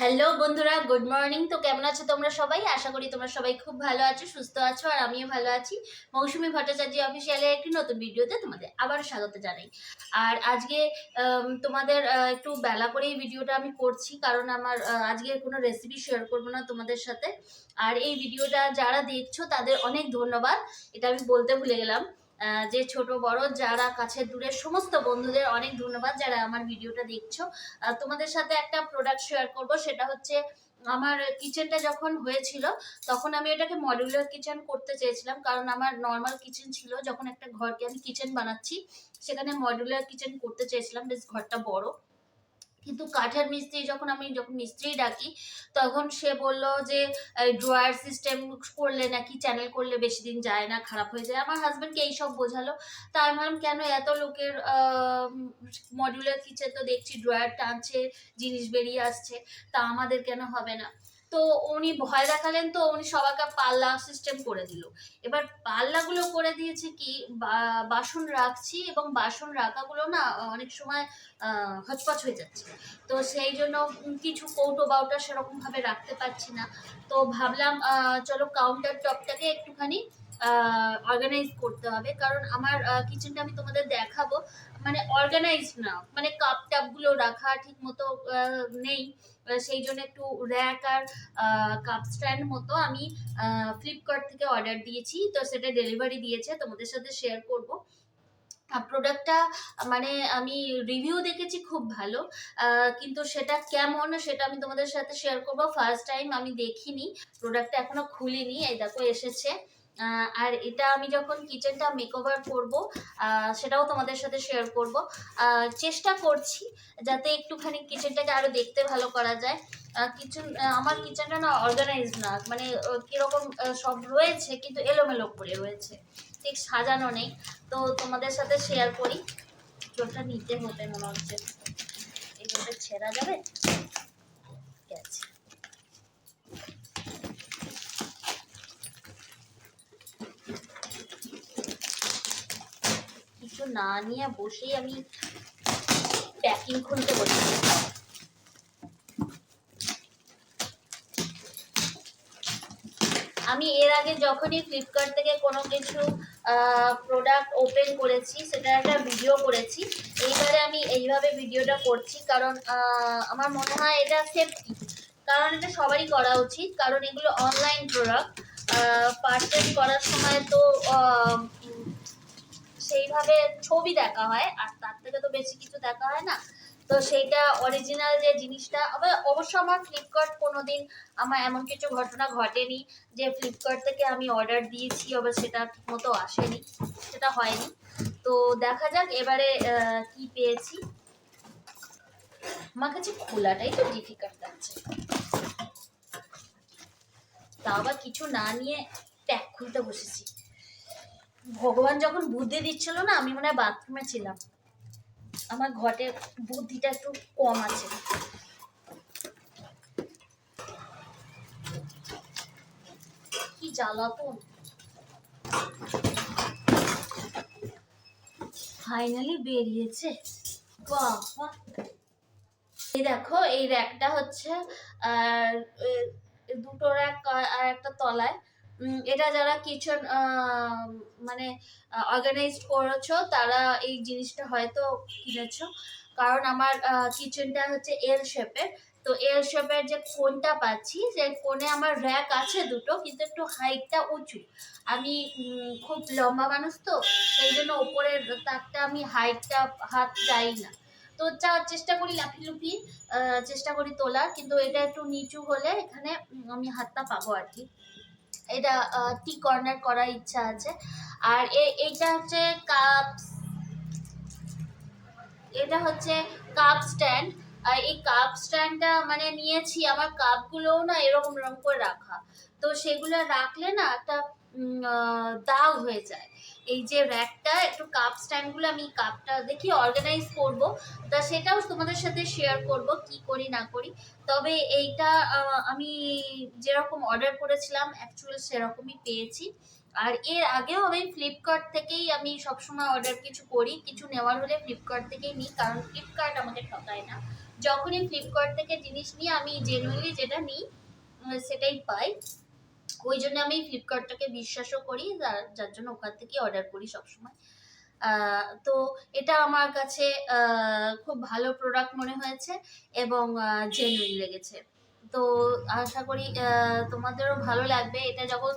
Hello বন্ধুরা, good morning. তো কেমন আছো তোমরা সবাই? আশা করি তোমরা সবাই খুব ভালো আছো, সুস্থ আছো, আর আমিও ভালো আছি। মৌসুমী ভট্টাচার্য অফিসিয়ালের একটি নতুন ভিডিওতে তোমাদের আবারও স্বাগত জানাই। আর আজকে তোমাদের একটু বেলা করে এই ভিডিওটা আমি করছি, কারণ আমার আজকে কোনো রেসিপি শেয়ার করব না তোমাদের সাথে। আর এই ভিডিওটা যারা দেখছ তাদের অনেক ধন্যবাদ, এটা আমি বলতে ভুলে গেলাম। যে ছোট বড় যারা কাছে দূরের সমস্ত বন্ধুদের অনেক ধন্যবাদ যারা আমার ভিডিওটা দেখছ। তোমাদের সাথে একটা প্রোডাক্ট শেয়ার করব, সেটা হচ্ছে আমার কিচেনটা যখন হয়েছিল, তখন আমি এটাকে মডিউলার কিচেন করতে চেয়েছিলাম, কারণ আমার নর্মাল কিচেন ছিল, যখন একটা ঘরকে আমি কিচেন বানাচ্ছি, সেখানে মডিউলার কিচেন করতে চেয়েছিলাম, বেশ ঘরটা বড়। কিন্তু কাঠের মিস্ত্রি যখন আমি যখন মিস্ত্রি ডাকি, তখন সে বলল যে ড্রয়ার সিস্টেম করলে নাকি চ্যানেল করলে বেশি দিন যায় না, খারাপ হয়ে যায়। আমার হাজব্যান্ডকে এইসব বোঝালো। তা আমি ভাবলাম, কেন এত লোকের মডিউলার কিচেন তো দেখছি, ড্রয়ার টানছে, জিনিস বেরিয়ে আসছে। তা আমাদের কেন হবে না? তো উনি ভয় দেখালেন তো উনি সবাইকে পাল্লা সিস্টেম করে দিল। এবার পাল্লাগুলো করে দিয়েছে কি? বাসন রাখছি এবং বাসন রাখাগুলো না, অনেক সময় হচপচ হয়ে যাচ্ছে। তো সেই জন্য কিছু কৌটো বাউটা সেরকমভাবে রাখতে পারছি না। তো ভাবলাম চলো কাউন্টার টপটাকে একটুখানি অর্গানাইজ করতে হবে। কারণ আমার কিচেনটা আমি তোমাদের দেখাবো। মানে অর্গানাইজ না মানে কাপ টাপগুলো রাখা ঠিক মতো নেই। সেই জন্য একটু র্যাক আর কাপ স্ট্যান্ড মতো আমি ফ্লিপকার্ট থেকে অর্ডার দিয়েছি। তো সেটা ডেলিভারি দিয়েছে, তোমাদের সাথে শেয়ার করব। প্রোডাক্টটা মানে আমি রিভিউ দেখেছি খুব ভালো। কিন্তু সেটা কেমন, সেটা আমি তোমাদের সাথে শেয়ার করব। ফার্স্ট টাইম আমি দেখিনি। প্রোডাক্টটা এখনও খুলিনি। এই দেখো, এসেছে। আর এটা আমি যখন কিচেনটা মেকওভার করব সেটাও তোমাদের সাথে শেয়ার করব। চেষ্টা করছি যাতে একটুখানি কিচেনটাকে আরও দেখতে ভালো করা যায়। কিচেন আমার কিচেনটা না অর্গানাইজ না মানে কীরকম সব রয়েছে, কিন্তু এলোমেলো করে রয়েছে। ঠিক সাজানো নেই, তো তোমাদের সাথে শেয়ার করি। জলটা নিতে হবে মনে হচ্ছে। এই ছেঁড়া যাবে ঠিক আছে কিছু না নিয়ে বসেই আমি প্যাকিং খুলতে বসেছি। আমি এর আগে যখনই ফ্লিপকার্ট থেকে কোনো কিছু প্রোডাক্ট ওপেন করেছি সেটা একটা ভিডিও করেছি। এইবারে আমি এইভাবে ভিডিওটা করছি কারণ আমার মনে হয় এটা সেফটি কারণ এটা সবারই করা উচিত, কারণ এগুলো অনলাইন প্রোডাক্ট পারচেস করার সময় তো সেইভাবে ছবি দেখা হয়, আর তার থেকে তো বেশি কিছু দেখা হয় না। তো সেইটা অরিজিনাল যে জিনিসটা, আবার অবশ্য আমার ফ্লিপকার্ট কোনোদিন আমার এমন কিছু ঘটনা ঘটেনি যে ফ্লিপকার্ট থেকে আমি অর্ডার দিয়েছি, আবার সেটা ঠিকমতো আসেনি, সেটা হয়নি। তো দেখা যাক, এবারে কি পেয়েছি। আমার কাছে খোলাটাই তো ডিফিকাল্ট লাগছে। তা আবার কিছু না নিয়ে প্যাক খুলতে বসেছি। ভগবান যখন বুদ্ধি দিচ্ছিল না, আমি মনে হয় বাথরুমে ছিলাম। আমার ঘটে বুদ্ধিটা একটু কম আছে। কি জ্বালাতন। ফাইনালি বেরিয়েছে। এই দেখো, এই র্যাকটা হচ্ছে, আর দুটো র্যাক আর একটা তলায়। এটা যারা কিচেন মানে অর্গানাইজড করেছ, তারা এই জিনিসটা হয়তো কিনেছো। কারণ আমার কিচেনটা হচ্ছে এল শেপের তো এল শেপের যে কোনটা পাচ্ছি যে কোণে আমার র্যাক আছে দুটো, কিন্তু একটু হাইটটা উঁচু। আমি খুব লম্বা মানুষ তো, সেই জন্য ওপরের তাকটা আমি হাইটটা হাত যাই না। তো যা চেষ্টা করি লাফি লুফি চেষ্টা করি তোলার, কিন্তু এটা একটু নিচু হলে এখানে আমি হাতটা পাবো আর কি। এটা টি কর্নার করার ইচ্ছা আছে। আর এইটা হচ্ছে কাপ এটা হচ্ছে কাপ স্ট্যান্ড আর এই কাপ স্ট্যান্ডটা মানে নিয়েছি, আমার কাপগুলোও না এরকম রকম করে রাখা। তো সেগুলো রাখলে না একটা দাগ হয়ে যায়। এই যে র্যাকটা একটু কাপ স্ট্যান্ডগুলো আমি কাপটা দেখি অর্গানাইজ করব। তা সেটাও তোমাদের সাথে শেয়ার করব, কি করি, না করি। তবে এইটা আমি যেরকম অর্ডার করেছিলাম অ্যাকচুয়াল সেরকমই পেয়েছি। আর এর আগেও আমি ফ্লিপকার্ট থেকেই আমি সবসময় অর্ডার কিছু করি। কিছু নেওয়ার হলে ফ্লিপকার্ট থেকেই নিই, কারণ ফ্লিপকার্ট আমাকে ঠকায় না। যখনই ফ্লিপকার্ট থেকে জিনিস নিই, আমি জেনুইনলি যেটা নিই সেটাই পাই। ওই জন্য আমি ফ্লিপকার্টটাকে বিশ্বাসও করি যার জন্য ওখান থেকেই অর্ডার করি সবসময়। তো এটা আমার কাছে খুব ভালো প্রোডাক্ট মনে হয়েছে এবং জেনুইন লেগেছে। তো আশা করি তোমাদেরও ভালো লাগবে। এটা যখন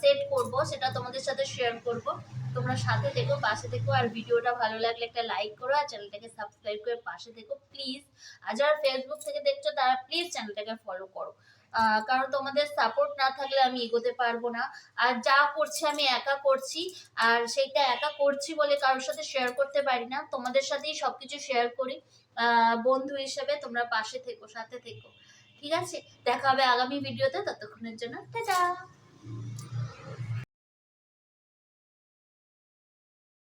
সেট করব, সেটা তোমাদের সাথে শেয়ার করব। তোমরা সাথে দেখো পাশে দেখো আর ভিডিওটা ভালো লাগলে একটা লাইক করো, আর চ্যানেলটাকে সাবস্ক্রাইব করে পাশে দেখো প্লিজ আর যারা ফেসবুক থেকে দেখছ, তারা প্লিজ চ্যানেলটাকে ফলো করো। কারণ তোমাদের সাপোর্ট না থাকলে আমি এগোতে পারব না। আর যা করছি আমি একা করছি, আর সেইটা একা করছি বলে কারোর সাথে শেয়ার করতে পারি না। তোমাদের সাথেই সবকিছু শেয়ার করি। বন্ধু হিসেবে তোমরা পাশে থেকো, সাথে থেকো। ঠিক আছে? দেখা হবে আগামী ভিডিওতে ততক্ষণের জন্য, টাটা!